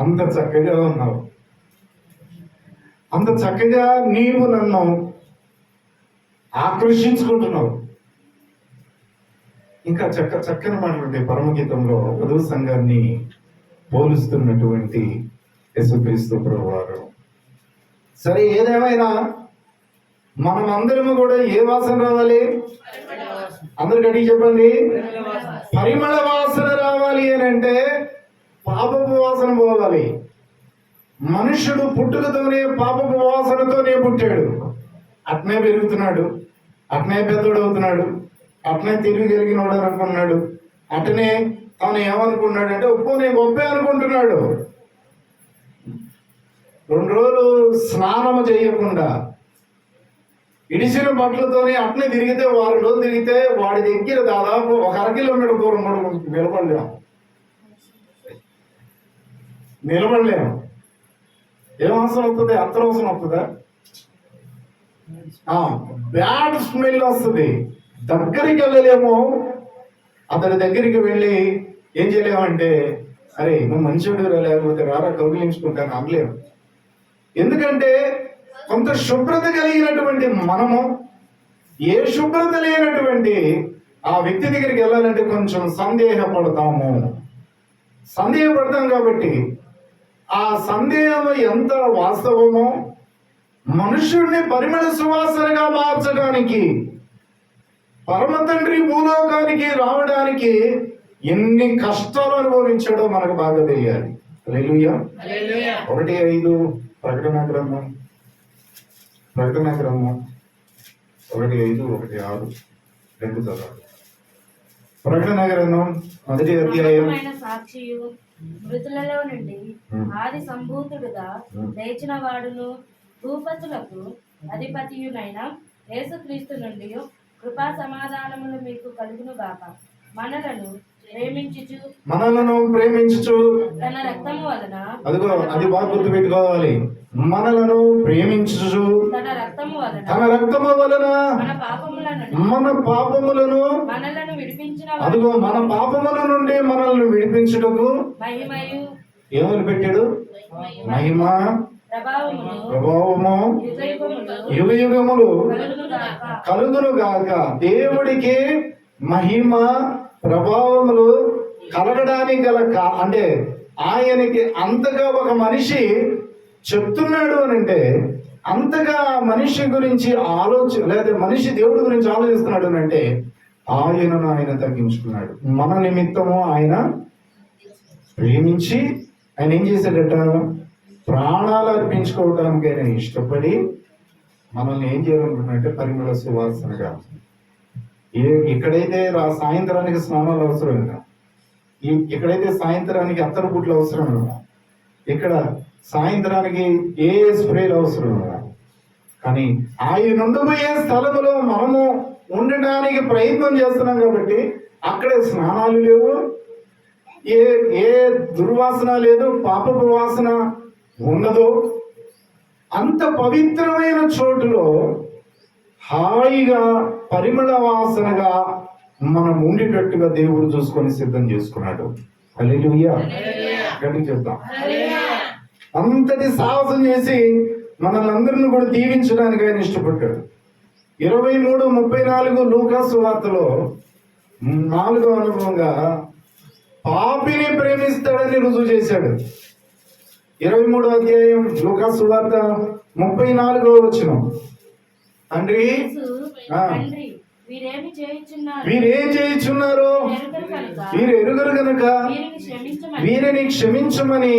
అంత చక్కగా ఉన్నావు. అంత చక్కగా నీవు నన్ను ఆకర్షించుకుంటున్నావు. ఇంకా చక్క చక్కని మాటలుంటే పరమగీతంలో వధువు సంఘాన్ని పోలుస్తున్నటువంటి యేసుక్రీస్తు ప్రభువారు. సరే ఏదేమైనా మనం అందరము కూడా ఏ వాసన రావాలి? అందరికి అడిగి చెప్పండి. పరిమళ వాసన రావాలి అని అంటే పాపపు వాసన పోవాలి. మనుషుడు పుట్టుకతోనే పాపపు వాసనతోనే పుట్టాడు. అట్నే పెరుగుతున్నాడు. అట్నే పెద్దోడు అవుతున్నాడు అట్నే తిరిగి కలిగినోడు అనుకున్నాడు అట్నే తాను ఏమనుకున్నాడు అంటే ఉప్పు నేను గొప్పే అనుకుంటున్నాడు. రెండు రోజులు స్నానము చేయకుండా ఇడిసిన బట్టలతోనే అట్నే తిరిగితే వారం రోజులు తిరిగితే వాడి దగ్గర దాదాపు ఒక అర కిలోమీటర్ దూరం కూడా నిలబడలేము నిలబడలేము. ఏం అవసరం వస్తుంది? అత్తర అవసరం వస్తుందా? బ్యాడ్ స్మెల్ వస్తుంది. దగ్గరికి వెళ్ళలేము. అతని దగ్గరికి వెళ్ళి ఏం చేయలేమంటే అరే నువ్వు మంచివాడు లేకపోతే రారా కౌగిలించుకుంటాను అనలేము. ఎందుకంటే కొంత శుభ్రత కలిగినటువంటి మనము ఏ శుభ్రత లేనటువంటి ఆ వ్యక్తి దగ్గరికి వెళ్ళాలంటే కొంచెం సందేహపడతాము. సందేహపడతాం కాబట్టి ఆ సందేహం ఎంత వాస్తవమో మనుషుడిని పరిమళ సువాసనగా మార్చడానికి పరమ తండ్రి భూలోకానికి రావడానికి ఎన్ని కష్టాలు అనుభవించాడో మనకు బాగా తెలియాలి. హల్లెలూయా. ఒకటి ఐదు ప్రకటన గ్రంథం. ప్రకటన గ్రంథం. ఒకటి ఐదు ఒకటి ఆరు రెండు చదవాలి. ప్రకటన గ్రంథం మొదటి అధ్యాయం. మృతులలో నుండి ఆది సంభూతుడుగా లేచిన వాడును. భూపతులకు అధిపతియునైన యేసుక్రీస్తు నుండి కృపా సమాధానములు మీకు కలుగును గాక మనలను మనలను ప్రేమించుచు. తన రక్తము వలన. అదిగో అది బాగా గుర్తుపెట్టుకోవాలి. మనలను ప్రేమించుచు. తన రక్తము వలన. తన రక్తము వలన మన పాపములను. మన పాపములను మనలను విడిపించిన అదిగో మన పాపముల నుండి మనల్ని విడిపించుటకు మహిమయు. ఏమని పెట్టాడు? మహిమ ప్రభావము యుగ యుగములు కలుగును గాక దేవుడికి మహిమ ప్రభావములు కలగడానికి గల అంటే ఆయనకి అంతగా ఒక మనిషి చెప్తున్నాడు అని అంటే అంతగా మనిషి గురించి ఆలోచన లేదా మనిషి దేవుడి గురించి ఆలోచిస్తున్నాడు అని అంటే ఆయనను ఆయన తగ్గించుకున్నాడు. మన నిమిత్తము ఆయన ప్రేమించి ఆయన ఏం చేశాడట? ప్రాణాలు అర్పించుకోవడానికి ఆయన ఇష్టపడి మనల్ని ఏం చేయాలనుకుంటున్నాడంటే పరిమళ సువాసనగా ఏ సాయంత్రానికి స్నానాలు అవసరం కదా ఇక్కడైతే సాయంత్రానికి అత్తరు బుట్లు అవసరం కదా ఇక్కడ సాయంత్రానికి ఏ స్ప్రేలు అవసరం కదా కానీ ఆయన ఉండబోయే స్థలములో మనము ఉండడానికి ప్రయత్నం చేస్తున్నాం కాబట్టి అక్కడే స్నానాలు లేవు. ఏ ఏ దుర్వాసన లేదు పాపపు వాసన ఉండదు. అంత పవిత్రమైన చోటులో హాయిగా పరిమళ వాసనగా మనం ఉండేటట్టుగా దేవుడు చూసుకొని సిద్ధం చేసుకున్నాడు. హల్లెలూయా. గట్టి చెప్తాం అంతటి సాహసం చేసి మనల్ని అందరిని కూడా దీవించడానికి ఆయన ఇష్టపడ్డాడు. ఇరవై మూడు ముప్పై నాలుగు లూకాసు వార్తలో నాలుగో అనుభవంగా పాపిని ప్రేమిస్తాడని రుజువు చేశాడు. ఇరవై మూడో అధ్యాయం లూకాసు వార్త ముప్పై నాలుగో వచ్చిన తండ్రి. వీరేమి చేయుచున్నారు? వీరేం చేయుచున్నారు ఎరుగరు కనుక? గనుక వీరిని క్షమించమని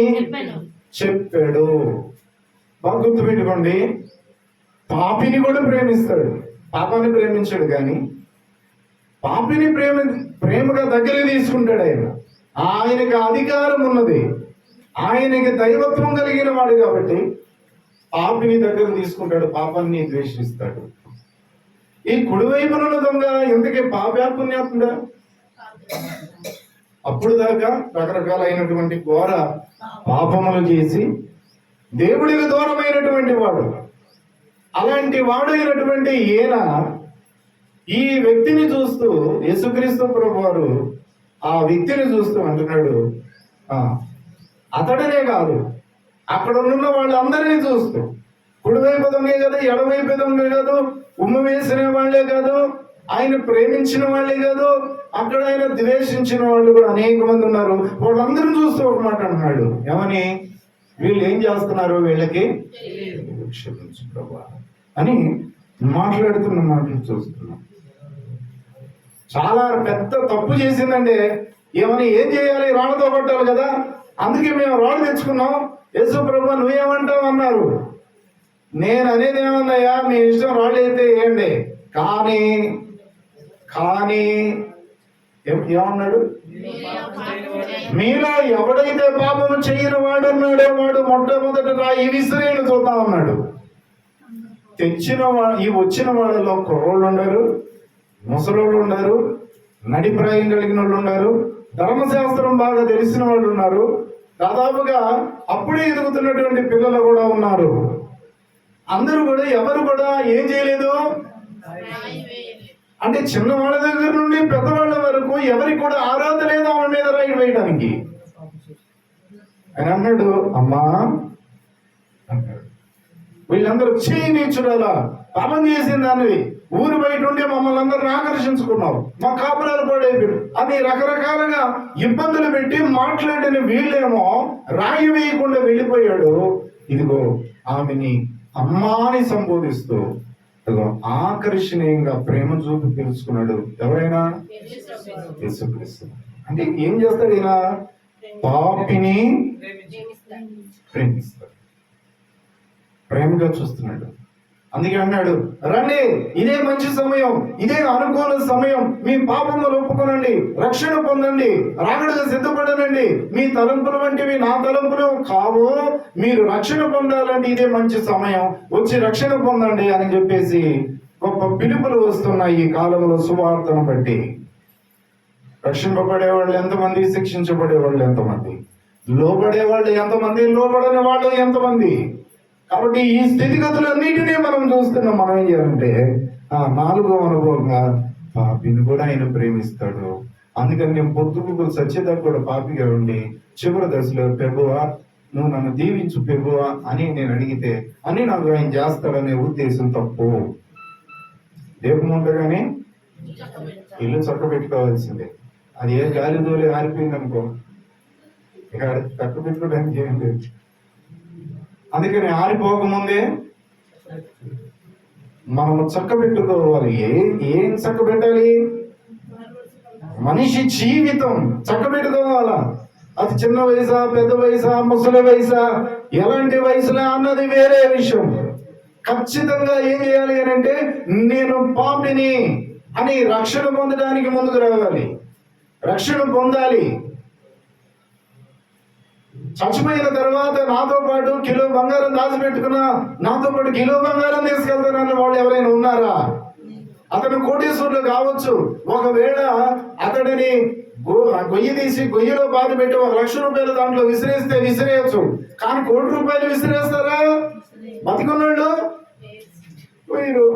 చెప్పాడు. బాగా గుర్తుపెట్టుకోండి. పాపిని కూడా ప్రేమిస్తాడు. పాపాన్ని ప్రేమించాడు కానీ పాపిని ప్రేమ ప్రేమగా దగ్గర తీసుకుంటాడు ఆయన. ఆయనకి అధికారం ఉన్నది. ఆయనకి దైవత్వం కలిగిన వాడు కాబట్టి పాపిని దగ్గర తీసుకుంటాడు పాపాన్ని ద్వేషిస్తాడు. ఈ కుడివైపున దొంగ ఎందుకే పాపా పుణ్యాత్ముడా అప్పుడు దాకా రకరకాలైనటువంటి ఘోర పాపములు చేసి దేవుడికి దూరమైనటువంటి వాడు అలాంటి వాడు అయినటువంటి ఈయన ఈ వ్యక్తిని చూస్తూ యేసుక్రీస్తు ప్రభు వారు ఆ వ్యక్తిని చూస్తూ అంటున్నాడు అతడనే కాదు అక్కడ ఉన్న వాళ్ళందరినీ చూస్తూ. కుడివైపు దొంగే కాదు ఎడవైపు దొంగే కాదు ఉమ్మ వేసిన వాళ్ళే కాదు ఆయన ప్రేమించిన వాళ్ళే కాదు అక్కడ ఆయన ద్వేషించిన వాళ్ళు కూడా అనేక మంది ఉన్నారు. వాళ్ళందరూ చూస్తూ ఒక మాట అంటున్నాడు ఏమని? వీళ్ళు ఏం చేస్తున్నారు వీళ్ళకి? క్షమించు ప్రభా అని మాట్లాడుతున్న మాటలు చూస్తున్నాం. చాలా పెద్ద తప్పు చేసిందంటే ఏమని? ఏం చేయాలి? రాళ్ళతో కొట్టాలి కదా. అందుకే మేము రోడ్డు తెచ్చుకున్నాం. యేసు ప్రభు నువ్వేమంటావు అన్నారు. నేను అనేది ఏమన్నాయా మీ ఇష్టం రాళ్ళు అయితే వేయండి. కానీ కానీ ఏమన్నాడు? మీలో ఎవడైతే పాపము చేయని వాడు ఉన్నాడో వాడు మొట్టమొదట ఈ విసిరేను చూద్దాం అన్నాడు తెచ్చిన ఈ వచ్చిన వాళ్ళలో కుర్రోళ్ళు ఉన్నారు ముసలోళ్ళు ఉన్నారు నడిప్రాయం కలిగిన వాళ్ళు ఉన్నారు ధర్మశాస్త్రం బాగా తెలిసిన వాళ్ళు ఉన్నారు. దాదాపుగా అప్పుడే ఎదుగుతున్నటువంటి పిల్లలు కూడా ఉన్నారు. అందరూ కూడా ఎవరు కూడా ఏం చేయలేదు? అంటే చిన్నవాళ్ళ దగ్గర నుండి పెద్దవాళ్ళ వరకు ఎవరికి కూడా ఆరాధన లేదు ఆమె మీద రైడ్ వేయడానికి. ఆయన అన్నాడు అమ్మా వీళ్ళందరూ చేయి నీచుడాలా పాపం చేసింది దానివి ఊరు బయట ఉండి మమ్మల్ని అందరిని ఆకర్షించుకున్నావు మా కాపురాలు పడేవి అని రకరకాలుగా ఇబ్బందులు పెట్టి మాట్లాడిన వీళ్ళేమో రాయి వేయకుండా వెళ్ళిపోయాడు. ఇదిగో ఆమెని అమ్మాని సంబోధిస్తూ ఇదిగో ఆకర్షణీయంగా ప్రేమ చూపి పిలుచుకున్నాడు. ఎవరైనా? యేసుక్రీస్తు. అంటే ఏం చేస్తాడు ఈయన? పాపిని ప్రేమిస్తాడు. ప్రేమగా చూస్తున్నాడు. అందుకే అన్నాడు రండి ఇదే మంచి సమయం ఇదే అనుకూల సమయం. మీ పాపములు ఒప్పుకోనండి రక్షణ పొందండి రాకడగా సిద్ధపడనండి. మీ తలంపులు వంటివి నా తలంపులు కావు. మీరు రక్షణ పొందాలంటే ఇదే మంచి సమయం. వచ్చి రక్షణ పొందండి అని చెప్పేసి గొప్ప పిలుపులు వస్తున్నాయి ఈ కాలంలో సువార్తను బట్టి. రక్షింపబడే వాళ్ళు ఎంతమంది శిక్షించబడే వాళ్ళు ఎంతమంది? లోబడే వాళ్ళు ఎంతమంది లోబడని వాళ్ళు ఎంతమంది? కాబట్టి ఈ స్థితిగతులన్నిటినీ మనం చూస్తున్నాం. మనం ఏం చేయాలంటే ఆ నాలుగో అనుభవంగా పాపిని కూడా ఆయన ప్రేమిస్తాడు. అందుకని నేను పొద్దుకు సత్యత కూడా పాపిగా ఉండి చివరి దశలో పెగువా నువ్వు నన్ను దీవించు పెగువా అని నేను అడిగితే అని నాకు ఆయన చేస్తాడనే ఉద్దేశం తప్పు. దీపం ఉండగానే ఇల్లు చక్క పెట్టుకోవాల్సిందే అది ఏ గాలి దోలి ఆరిపోయింది అనుకో ఇక చక్క పెట్టుకోవడానికి ఏం లేదు. అందుకని ఆరిపోకముందే మనము చక్కబెట్టుకోవాలి ఏం చక్కబెట్టాలి? మనిషి జీవితం చక్కబెట్టుకోవాలా? అది చిన్న వయసా పెద్ద వయసా ముసలి వయసా? ఎలాంటి వయసులా అన్నది వేరే విషయం. ఖచ్చితంగా ఏం చేయాలి అని అంటే నేను పాపిని అని రక్షణ పొందడానికి ముందుకు రావాలి. రక్షణ పొందాలి. చచ్చిపోయిన తర్వాత నాతో పాటు కిలో బంగారం దాచిపెట్టుకున్న నాతో పాటు కిలో బంగారం తీసుకెళ్తానన్న వాళ్ళు ఎవరైనా ఉన్నారా? అతను కోటీశ్వరులు కావచ్చు. ఒకవేళ అతడిని గొయ్యి తీసి గొయ్యిలో బాధ పెట్టి ఒక లక్ష రూపాయలు దాంట్లో విసిరేస్తే విసిరేయచ్చు. కానీ కోటి రూపాయలు విసిరేస్తారా? బతికున్నాడు పోయిరు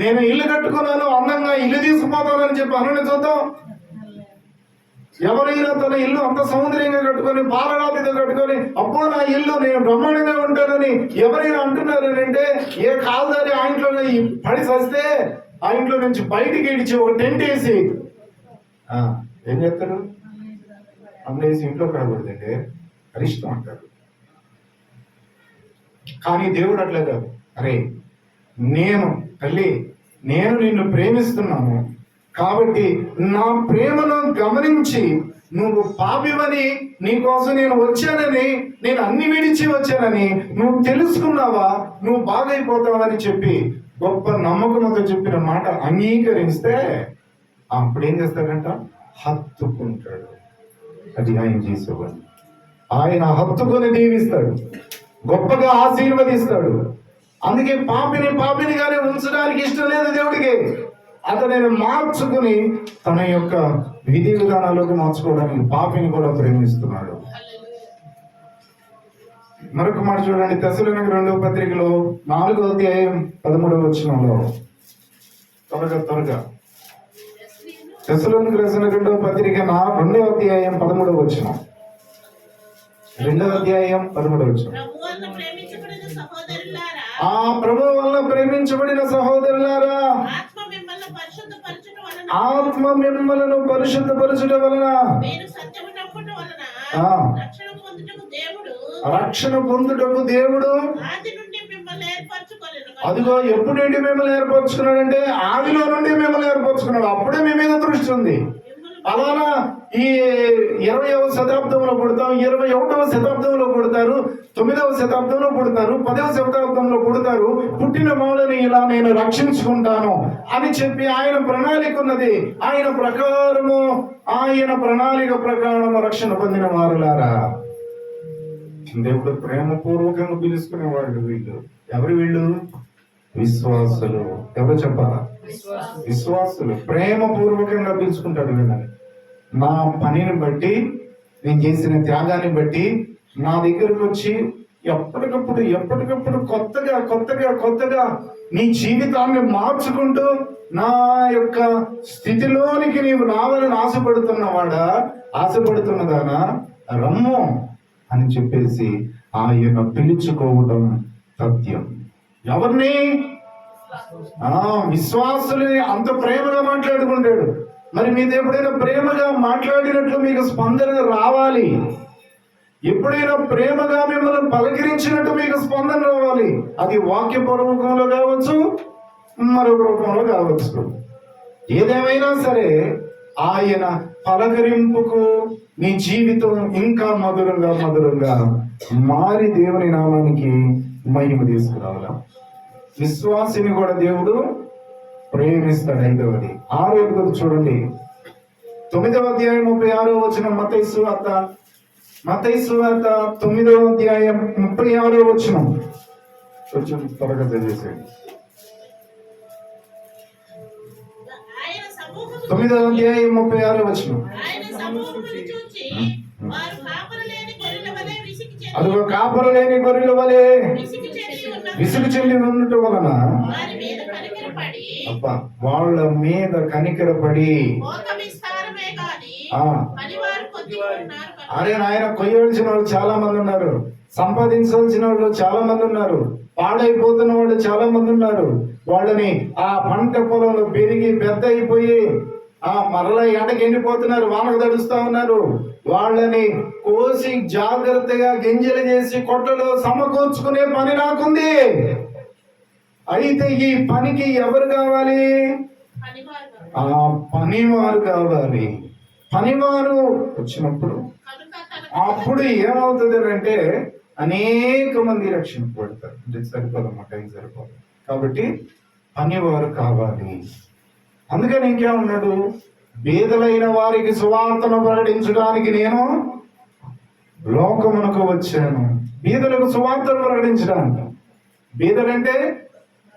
నేను ఇల్లు కట్టుకున్నాను అందంగా ఇల్లు తీసుకుపోతానని చెప్పి అనుని చూద్దాం. ఎవరైనా తన ఇల్లు అంత సౌందర్యంగా కట్టుకొని పాలరాతితో కట్టుకొని అబ్బో నా ఇల్లు నేను బ్రహ్మాండంగా ఉంటానని ఎవరైనా అంటున్నారు అంటే ఏ కాలుదారి ఆ ఇంట్లో పడి వస్తే ఆ ఇంట్లో నుంచి బయటికి ఇడిచి ఒక టెంట్ వేసి. ఏం చేస్తారు? అమ్మేసి ఇంట్లో కనబడుతుంటే అరిష్టం అంటారు. కానీ దేవుడు అట్లా కాదు. అరే నేను తల్లి నేను నిన్ను ప్రేమిస్తున్నాను. కాబట్టి నా ప్రేమను గమనించి నువ్వు పాపివని నీకోసం నేను వచ్చానని నేను అన్ని విడిచి వచ్చానని నువ్వు తెలుసుకున్నావా? నువ్వు బాగైపోతావని చెప్పి గొప్ప నమ్మకంతో చెప్పిన మాట అంగీకరిస్తే అప్పుడు ఏం చేస్తాడంట? హత్తుకుంటాడు. అది ఆయన చేసేవాడు ఆయన హత్తుకొని దీవిస్తాడు. గొప్పగా ఆశీర్వదిస్తాడు. అందుకే పాపిని పాపినిగానే ఉంచడానికి ఇష్టం లేదు దేవుడికి. అతనిని మార్చుకుని తన యొక్క విధి విధానాలకు మార్చుకోవడానికి పాపిని కూడా ప్రేమిస్తున్నాడు. మరొక మాట చూడండి. తెసలోనికి రెండవ పత్రికలో నాలుగో అధ్యాయం పదమూడవ వచనంలో. త్వరగా త్వరగా. తెసలోనికి రాసిన రెండవ పత్రిక నా రెండవ అధ్యాయం పదమూడవ వచనం. రెండవ అధ్యాయం పదమూడవ వచనం. సహోదరులారా. ఆ ప్రభు వల్ల ప్రేమించబడిన సహోదరులారా ఆత్మ మిమ్మల్ని పరిశుద్ధపరచడం వలన ఆత్మ మిమ్మలను పరిశుద్ధపరచుట వలన. రక్షణ పొందుటకు దేవుడు అదిగో ఎప్పుడేంటి మిమ్మల్ని ఏర్పరచుకున్నాడంటే ఆదిలో నుండి మిమ్మల్ని ఏర్పరచుకున్నాడు. అప్పుడే మీ మీద దృష్టి ఉంది. అలానా ఈ ఇరవైవ శతాబ్దంలో పుడతాం ఇరవై ఒకటవ శతాబ్దంలో పుడతారు తొమ్మిదవ శతాబ్దంలో పుడతారు పదవ శతాబ్దంలో పుడతారు పుట్టిన మౌలని ఇలా నేను రక్షించుకుంటాను అని చెప్పి ఆయన ప్రణాళిక ఉన్నది. ఆయన ప్రకారము ఆయన ప్రణాళిక ప్రకారము రక్షణ పొందిన వారులారా. దేవుడు ప్రేమపూర్వకంగా పిలుచుకునేవాడు వీళ్ళు. ఎవరు వీళ్ళు? విశ్వాసులు. ఎవరు చెప్పాలా? విశ్వాసులు. ప్రేమపూర్వకంగా పిలుచుకుంటాడు వీళ్ళని. నా పనిని బట్టి నేను చేసిన త్యాగాన్ని బట్టి నా దగ్గరకు వచ్చి ఎప్పటికప్పుడు ఎప్పటికప్పుడు కొత్తగా కొత్తగా కొత్తగా నీ జీవితాన్ని మార్చుకుంటూ నా యొక్క స్థితిలోనికి నీవు రావాలని ఆశపడుతున్నవాడా ఆశపడుతున్నదానా రమ్ము అని చెప్పేసి ఆయన పిలుచుకోవడం సత్యం ఎవరిని ఆ అంత ప్రేమగా మాట్లాడుకుంటాడు. మరి మీద ఎప్పుడైనా ప్రేమగా మాట్లాడినట్లు మీకు స్పందన రావాలి. ఎప్పుడైనా ప్రేమగా మిమ్మల్ని పలకరించినట్టు మీకు స్పందన రావాలి. అది వాక్య రూపంలో కావచ్చు మరొక రూపంలో కావచ్చు. ఏదేమైనా సరే ఆయన పలకరింపుకు నీ జీవితం ఇంకా మధురంగా మధురంగా మారి దేవుని నామానికి మహిమ తీసుకురావాలి? విశ్వాసిని కూడా దేవుడు ప్రేమిస్తాడు ఐదవది ఆరో చూడండి. తొమ్మిదవ అధ్యాయం ముప్పై ఆరో వచ్చిన మతైసు అత్త మతైసు అత్త తొమ్మిదవ అధ్యాయం ముప్పై ఆరో వచ్చిన కొంచెం త్వరగా చదివేసేయండి. తొమ్మిదవ అధ్యాయం ముప్పై ఆరో వచ్చిన అదిగో కాపరు లేని గొర్రెల వలె విసిగి చెంది ఉండటం వలన అబ్బా వాళ్ళ మీద కనికరపడి. అరే నాయన కొయ్యవలసిన వాళ్ళు చాలా మంది ఉన్నారు. సంపాదించవలసిన వాళ్ళు చాలా మంది ఉన్నారు. పాడైపోతున్న వాళ్ళు చాలా మంది ఉన్నారు. వాళ్ళని ఆ పంట పొలంలో పెరిగి పెద్ద అయిపోయి ఆ మరల ఎండకి ఎండిపోతున్నారు వానకు తడుస్తా ఉన్నారు. వాళ్ళని కోసి జాగ్రత్తగా గింజలు చేసి కొట్టలో సమకూర్చుకునే పని నాకుంది. అయితే ఈ పనికి ఎవరు కావాలి? ఆ పనివారు కావాలి. పనివారు వచ్చినప్పుడు అప్పుడు ఏమవుతుంది అంటే అనేక మంది రక్షింపబడతారు అంటే సరిపోదమ్మా టైం సరిపోదు. కాబట్టి పనివారు కావాలి. అందుకని ఇంకేమన్నాడు బీదలైన వారికి సువార్తను ప్రకటించడానికి నేను లోకమునకు వచ్చాను బీదలకు సువార్తను ప్రకటించడానికి బీదలంటే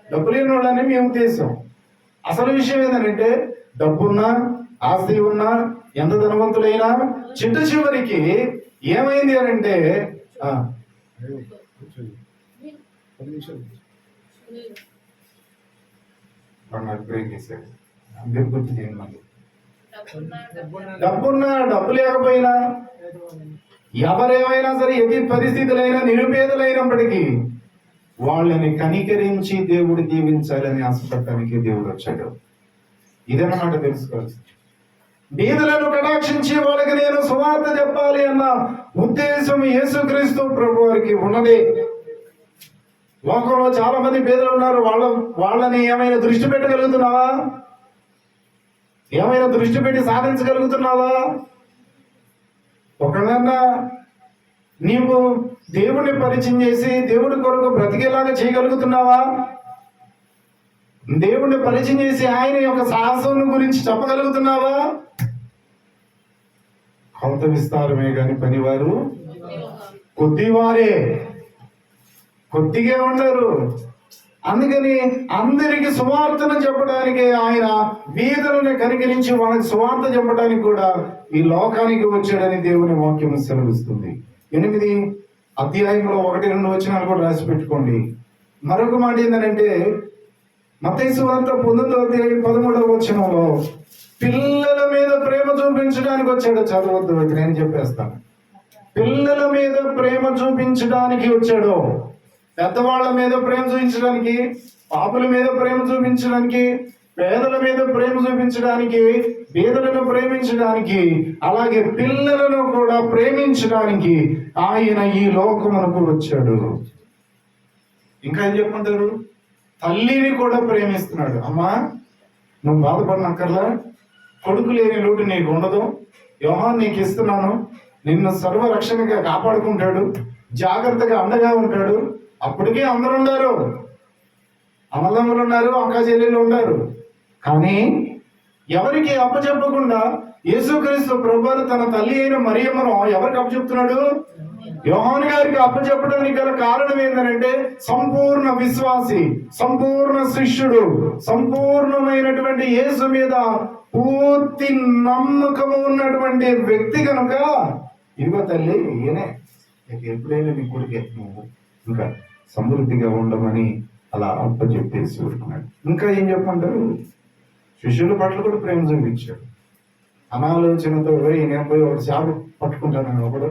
డబ్బు లేని వాళ్ళని మీ ఉద్దేశం అసలు విషయం ఏంటంటే డబ్బున్నా ఆస్తి ఉన్నా ఎంత ధనవంతులైనా చిట్ట చివరికి ఏమైంది అని అంటే బ్రేక్. అందరూ గుర్తు చేయండి. డబ్బున్నా డబ్బు లేకపోయినా ఎవరేమైనా సరే ఎది పరిస్థితులైనా నిరుపేదలైనప్పటికీ వాళ్ళని కనికరించి దేవుడు దీవించాలని ఆశపడటానికి దేవుడు వచ్చాడు. ఇదన్నమాట తెలుసుకోవాల్సి బీదలను కటాక్షించి వాళ్ళకి నేను సువార్త చెప్పాలి అన్న ఉద్దేశం యేసుక్రీస్తు ప్రభు వారికి ఉన్నది. లోకంలో చాలా మంది బీదలు ఉన్నారు. వాళ్ళ వాళ్ళని ఏమైనా దృష్టి పెట్టగలుగుతున్నావా? ఏమైనా దృష్టి పెట్టి సాధించగలుగుతున్నావా? ఒకవేళ నీవు దేవుడిని పరిచయం చేసి దేవుడి కొరకు బ్రతికేలాగా చేయగలుగుతున్నావా? దేవుడిని పరిచయం చేసి ఆయన యొక్క సాహసం గురించి చెప్పగలుగుతున్నావా? కొంత విస్తారమే కాని పనివారు? కొద్దివారే. కొద్దిగా ఉండరు. అందుకని అందరికి సువార్తను చెప్పడానికి ఆయన వీధులను కనికరించి వాళ్ళకి సువార్త చెప్పడానికి కూడా ఈ లోకానికి వచ్చాడని దేవుని వాక్యం సెలవిస్తుంది. ఎనిమిది అధ్యాయంలో ఒకటి రెండు వచనాలు కూడా రాసి పెట్టుకోండి. మరొక మాట ఏంటంటే మతైసు వార్త పంతొమ్మిదో అధ్యాయం పదమూడవ వచనంలో పిల్లల మీద ప్రేమ చూపించడానికి వచ్చాడు. చదవద్దు నేను చెప్పేస్తాను. పిల్లల మీద ప్రేమ చూపించడానికి వచ్చాడు. పెద్దవాళ్ళ మీద ప్రేమ చూపించడానికి పాపుల మీద ప్రేమ చూపించడానికి పేదల మీద ప్రేమ చూపించడానికి పేదలను ప్రేమించడానికి అలాగే పిల్లలను కూడా ప్రేమించడానికి ఆయన ఈ లోకమునకు వచ్చాడు. ఇంకా ఏం చెప్పమంటారు తల్లిని కూడా ప్రేమిస్తున్నాడు. అమ్మా నువ్వు బాధపడినక్కర్లా. కొడుకు లేని లోటు నీకు ఉండదు. యోహాన్ నీకు ఇస్తున్నాను. నిన్ను సర్వరక్షణగా కాపాడుకుంటాడు. జాగ్రత్తగా అండగా ఉంటాడు. అప్పటికే అందరు ఉన్నారు. అన్నదమ్ములు ఉన్నారు అక్క చెల్లెలు ఉన్నారు. కానీ ఎవరికి అప్పచెప్పకుండా యేసుక్రీస్తు ప్రభు తన తల్లి అయిన మరియమ్మను ఎవరికి అప్పచెప్తున్నాడు యోహాన్ గారికి అప్పచెప్పడానికి గల కారణం ఏంటంటే సంపూర్ణ విశ్వాసి సంపూర్ణ శిష్యుడు సంపూర్ణమైనటువంటి యేసు మీద పూర్తి నమ్మకము ఉన్నటువంటి వ్యక్తి కనుక ఇదిగో తల్లి ఈయనే. ఎప్పుడైనా నీ కొడుకు నువ్వు. ఇంకా సమృద్ధిగా ఉండమని అలా అప్పచెప్పేసి ఊరుకున్నాడు ఇంకా ఏం చెప్పంటారు శిష్యుల పట్ల కూడా ప్రేమ చూపించాడు. అనాలోచనతో నేను పోయి ఒక చేప పట్టుకుంటాను ఒకడు.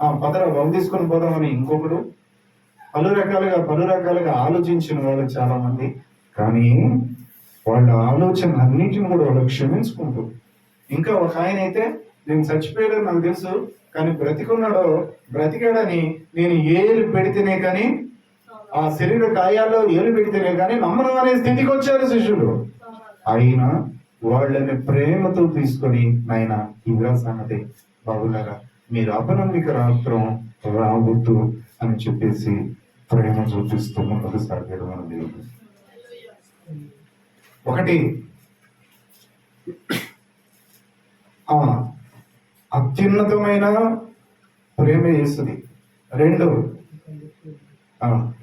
ఆ పదర బొమ్మ తీసుకొని పోదామని ఇంకొకడు. పలు రకాలుగా పలు రకాలుగా ఆలోచించిన వాళ్ళు చాలా మంది కానీ వాళ్ళ ఆలోచన అన్నిటిని కూడా వాళ్ళు క్షమించుకుంటూ ఇంకా ఒక ఆయన అయితే నేను చచ్చిపోయాడని నాకు తెలుసు కానీ బ్రతికున్నాడో బ్రతికాడని నేను ఏలు పెడితేనే కానీ ఆ శరీర గాయాల్లో ఏలు పెడితేనే కానీ నమ్మడం అనే స్థితికి వచ్చారు శిష్యులు. అయినా వాళ్ళని ప్రేమతో తీసుకొని నాయన ఇదిగా సంగతి బాబులారా మీరు అపనమ్మిక రాత్రం రావద్దు అని చెప్పేసి ప్రేమ చూపిస్తూ ముందుకు సాగాడు మన దేవుడు. ఒకటి అత్యున్నతమైన ప్రేమ చేస్తుంది రెండు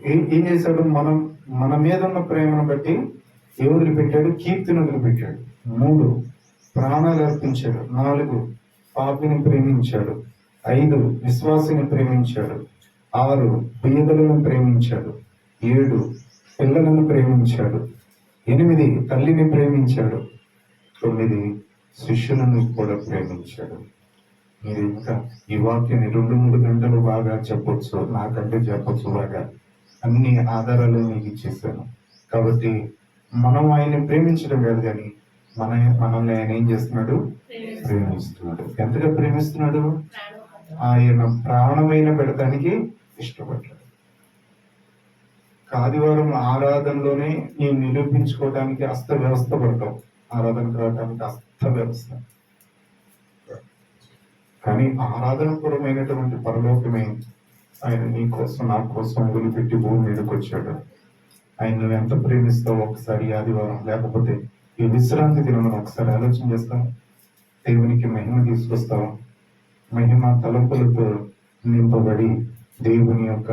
ఏం చేశాడు? మనం మన మీద ఉన్న ప్రేమను బట్టి ఏ వదిలిపెట్టాడు కీర్తిని వదిలిపెట్టాడు. మూడు ప్రాణాలు అర్పించాడు. నాలుగు పాపిని ప్రేమించాడు. ఐదు విశ్వాసిని ప్రేమించాడు. ఆరు పేదలను ప్రేమించాడు. ఏడు పిల్లలను ప్రేమించాడు. ఎనిమిది తల్లిని ప్రేమించాడు. తొమ్మిది శిష్యులను కూడా ప్రేమించాడు. మీరు ఇంకా ఈ వాక్యాన్ని రెండు మూడు గంటలు బాగా చెప్పొచ్చు నాకంటే చెప్పొచ్చు బాగా. అన్ని ఆధారాలు మీకు ఇచ్చేసాను. కాబట్టి మనం ఆయన్ని ప్రేమించడం కాదు కానీ మన మనల్ని ఆయన ఏం చేస్తున్నాడు? ప్రేమిస్తున్నాడు. ఎంతగా ప్రేమిస్తున్నాడు? ఆయన ప్రాణమైన పెడతానికి ఇష్టపడ్డాడు. ఆదివారం ఆరాధనలోనే నేను నిరూపించుకోవడానికి అస్త వ్యవస్థ పడతాం. ఆరాధనకు రావడానికి అస్త వ్యవస్థ కానీ ఆరాధనపరమైనటువంటి పరలోకమే ఆయన నీ కోసం నా కోసం వదిలిపెట్టి భూమి మీదకి వచ్చాడు. ఆయన నువ్వు ఎంత ప్రేమిస్తావు ఒకసారి ఆదివారం లేకపోతే ఈ విశ్రాంతి దినం ఒకసారి ఆలోచన చేస్తాం దేవునికి మహిమ తీసుకొస్తావు? మహిమ తలంపులతో నింపబడి దేవుని యొక్క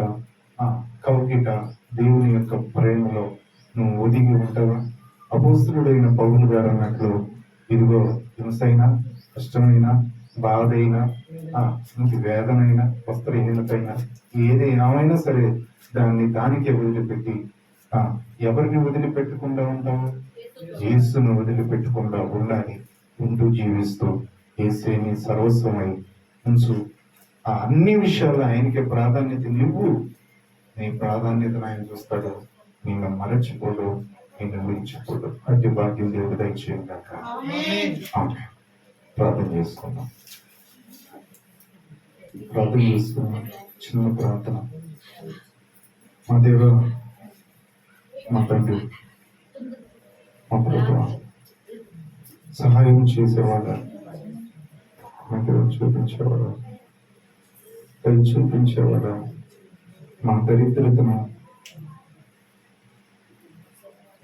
ఆ, కౌగిట దేవుని యొక్క ప్రేమలో నువ్వు ఒదిగి ఉంటావా? అపోస్తుడైన పౌరులు గారు అన్నట్లు ఇదిగో హింసైనా కష్టమైన బాధ అయినా ఆ, ఇంక వేదనైనా వస్త్రహీనతైనా ఏదైనా సరే దాన్ని దానికి వదిలిపెట్టి ఆ, ఎవరిని వదిలిపెట్టకుండా ఉంటావు? యేసును వదిలిపెట్టకుండా ఉండాలి. ఉంటూ జీవిస్తూ యేసేని సర్వస్వమై ఉంచు. ఆ అన్ని విషయాల్లో ఆయనకి ప్రాధాన్యత నువ్వు. నీ ప్రాధాన్యతను ఆయన చూస్తాడు. నిన్ను మరచిపోడు. నిన్ను విడిచిపోడు. అట్టి భాగ్యం దేవుడు దయచేయం కాక ఆమేన్. ఆమె ప్రార్థన చేసుకుందాం. ప్రార్థన చేసుకున్నాం చిన్న ప్రార్థన. మా దేవ మా తండ్రి మా ప్రభు సహాయం చేసేవాడ. మా దేవ చూపించేవాడ. దయ చూపించేవాడ. మా దరిద్రతను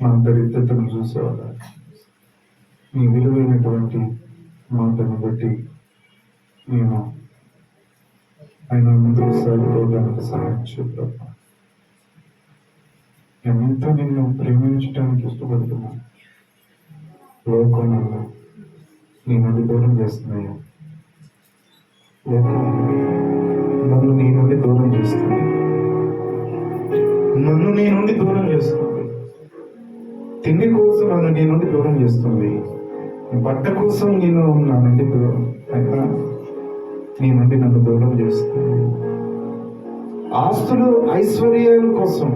మా దరిద్రతను చూసేవాడ. మీ విలువైనటువంటి మాటను బట్టి మేము ఆయన ముందుకు సాగిపోవడానికి సహాయం చూద్దాం. ఎంత నిన్ను ప్రేమించడానికి ఇష్టపడుతున్నా లోకం నన్ను నీ నుండి దూరం చేస్తున్నాయి? లోకం నన్ను నీ నుండి దూరం చేస్తుంది నన్ను నీ నుండి దూరం చేస్తుంది తిండి కోసం నన్ను నీ నుండి దూరం చేస్తుంది బట్ట కోసం నేను నా నుండి దూరం అయినా నీ నుండి నన్ను దూరం చేస్తుంది ఆస్తులు ఐశ్వర్యాల కోసం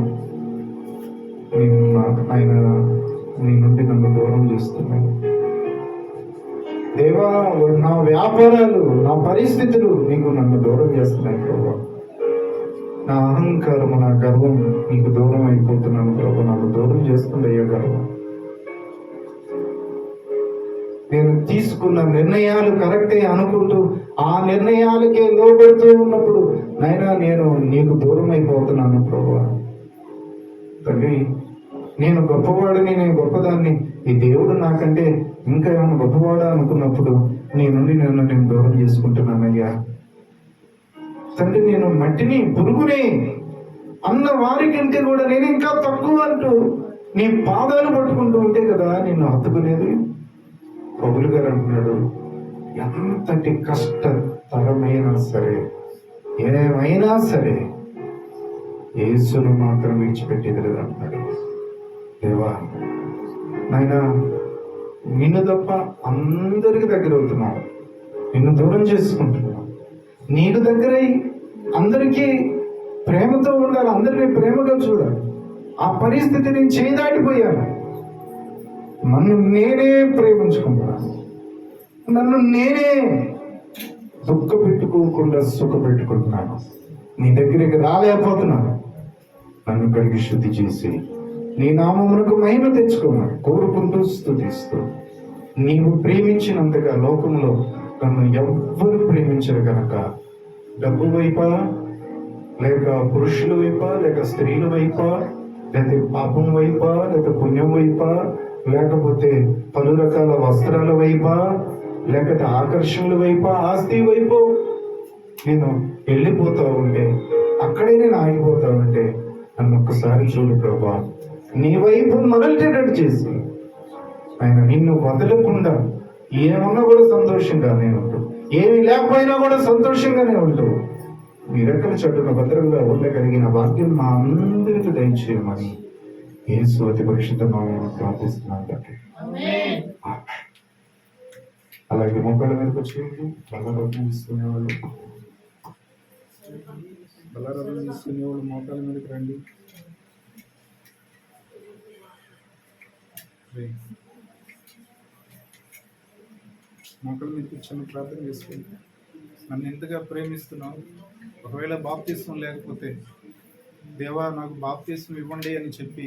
నేను ఆయన నీ నుండి నన్ను దూరం చేస్తున్నాను దేవా నా వ్యాపారాలు నా పరిస్థితులు నీకు నన్ను దూరం చేస్తున్నాయి ప్రభా. నా అహంకారము నా గర్వం నీకు దూరం అయిపోతున్నాను ప్రభు. నన్ను దూరం చేస్తుంది అయ్యా గర్వం? నేను తీసుకున్న నిర్ణయాలు కరెక్టే అనుకుంటూ ఆ నిర్ణయాలకే లోబడుతూ ఉన్నప్పుడు నైనా నేను నీకు దూరం అయిపోతున్నాను ప్రభు. తండ్రి నేను గొప్పవాడిని నేను గొప్పదాన్ని. ఈ దేవుడు నాకంటే ఇంకా ఏమైనా గొప్పవాడా అనుకున్నప్పుడు నీ నుండి నన్ను నేను దూరం చేసుకుంటున్నానయ్యా. తండ్రి నేను మట్టిని పురుగుని అన్న వారికంటే కూడా నేను ఇంకా తక్కువ అంటూ నీ పాదాలు పట్టుకుంటూ ఉంటే కదా నేను హత్తుకునేది? పౌలు గారు అంటున్నాడు ఎంతటి కష్టతరమైనా సరే ఏమైనా సరే యేసును మాత్రం విడిచిపెట్టేది లేదు అంటున్నాడు. దేవా నాయన నిన్ను తప్ప అందరికి దగ్గర అవుతున్నావు. నిన్ను దూరం చేసుకుంటున్నావు. నీకు దగ్గరై అందరికీ ప్రేమతో ఉండాలి అందరినీ ప్రేమగా చూడాలి. ఆ పరిస్థితి నేను చేదాటిపోయాను. నన్ను నేనే ప్రేమించుకుంటున్నాను నన్ను నేనే దుఃఖ పెట్టుకోకుండా సుఖ పెట్టుకుంటున్నాను నీ దగ్గరికి రాలేకపోతున్నాను. నన్ను కడిగి శుద్ధి చేసి నీ నామమునకు మహిమ తెచ్చుకున్నాను కోరుకుంటూ స్థుతిస్తూ నీవు ప్రేమించినంతగా లోకంలో నన్ను ఎవ్వరు ప్రేమించరు కనుక డబ్బు వైపా లేక పురుషుల వైపా లేక స్త్రీల వైపా లేకపోతే పాపం వైపా లేక పుణ్యం వైపా లేకపోతే పలు రకాల వస్త్రాల వైపా లేకపోతే ఆకర్షణల వైపా ఆస్తి వైపు నేను వెళ్ళిపోతా ఉంటే అక్కడే నేను ఆగిపోతా ఉంటే నన్ను ఒక్కసారి చూడు ప్రభా. నీ వైపు మొదలెట్టేటట్టు చేసి. ఆయన నిన్ను వదలకుండా ఏమన్నా కూడా సంతోషంగానే ఉంటూ ఏమి లేకపోయినా కూడా సంతోషంగానే ఉంటూ మీ రెక్కల చట్టున భద్రంగా ఉండగలిగిన భాగ్యం మా అందరికీ దయచేయమని. యేసు అతి పరిశుద్ధ నామమున ప్రార్థిస్తున్నాను తండ్రి. అలాగే మొక్కల మీదకి వచ్చేయండి. బలరాలు తీసుకునేవాళ్ళు బలరాలు తీసుకునేవాళ్ళు మోకాల మీదకి రండి. మొక్కల మీద కూర్చొని ప్రార్థన చేసుకోండి. నన్ను ఎంతగా ప్రేమిస్తున్నావు? ఒకవేళ బాప్తీసం లేకపోతే దేవా నాకు బాప్తీసం ఇవ్వండి అని చెప్పి